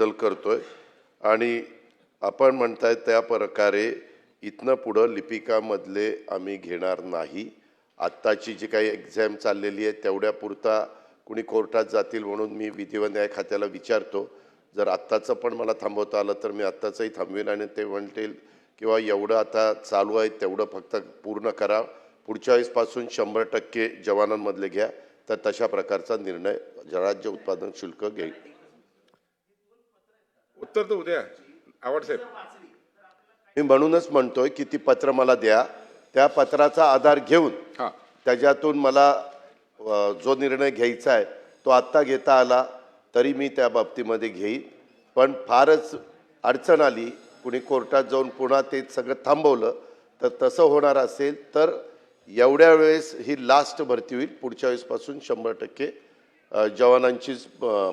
बदल करतोय. आणि आपण म्हणताय त्या प्रकारे इथनं पुढं लिपिकामधले आम्ही घेणार नाही. आत्ताची जी काही एक्झाम चाललेली आहे तेवढ्यापुरता कुणी कोर्टात जातील म्हणून मी विधी व न्याय खात्याला विचारतो. जर आत्ताचं पण मला थांबवता आलं तर मी आत्ताचंही थांबवेन आणि ते म्हणतील किंवा एवढं आता चालू आहे तेवढं फक्त पूर्ण करा. पुढच्या वेळेसपासून शंभर टक्के जवानांमधले घ्या. तर तशा प्रकारचा निर्णय राज्य उत्पादन शुल्क घेईल. उत्तर तर उद्या. आवड साहेब. मी म्हणूनच म्हणतोय की ती पत्र मला द्या. त्या पत्राचा आधार घेऊन हा. त्याच्यातून मला अ, जो निर्णय घ्यायचा आहे तो आत्ता घेता आला तरी मी त्या बाबतीमध्ये घेईन. पण फारच अडचण आली. कुणी कोर्टात जाऊन पुन्हा ते सगळं थांबवलं तर तसं होणार असेल तर एवढ्या वेळेस ही लास्ट भरती होईल. पुढच्या वेळेसपासून शंभर टक्के अ, जवानांचीच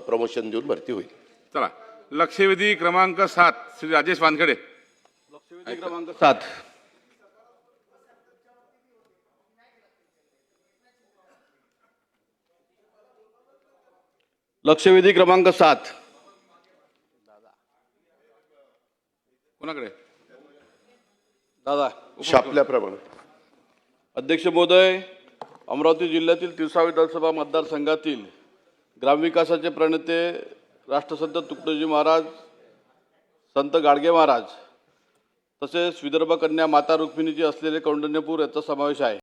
प्रमोशन देऊन भरती होईल. चला. लक्षवेधी क्रमांक सात श्री राजेश वानखेडे. क्रमांक सात. लक्षवेधी क्रमांक सात. कोणाकडे? दादा. छापल्याप्रमाणे अध्यक्ष महोदय अमरावती जिल्ह्यातील तिवसा विधानसभा मतदारसंघातील ग्रामविकासाचे प्रणेते राष्ट्रसंत तुकडोजी महाराज संत गाडगे महाराज तसेच विदर्भ कन्या माता रुक्मिणीची असलेले कौंडण्यपूर याचा समावेश आहे.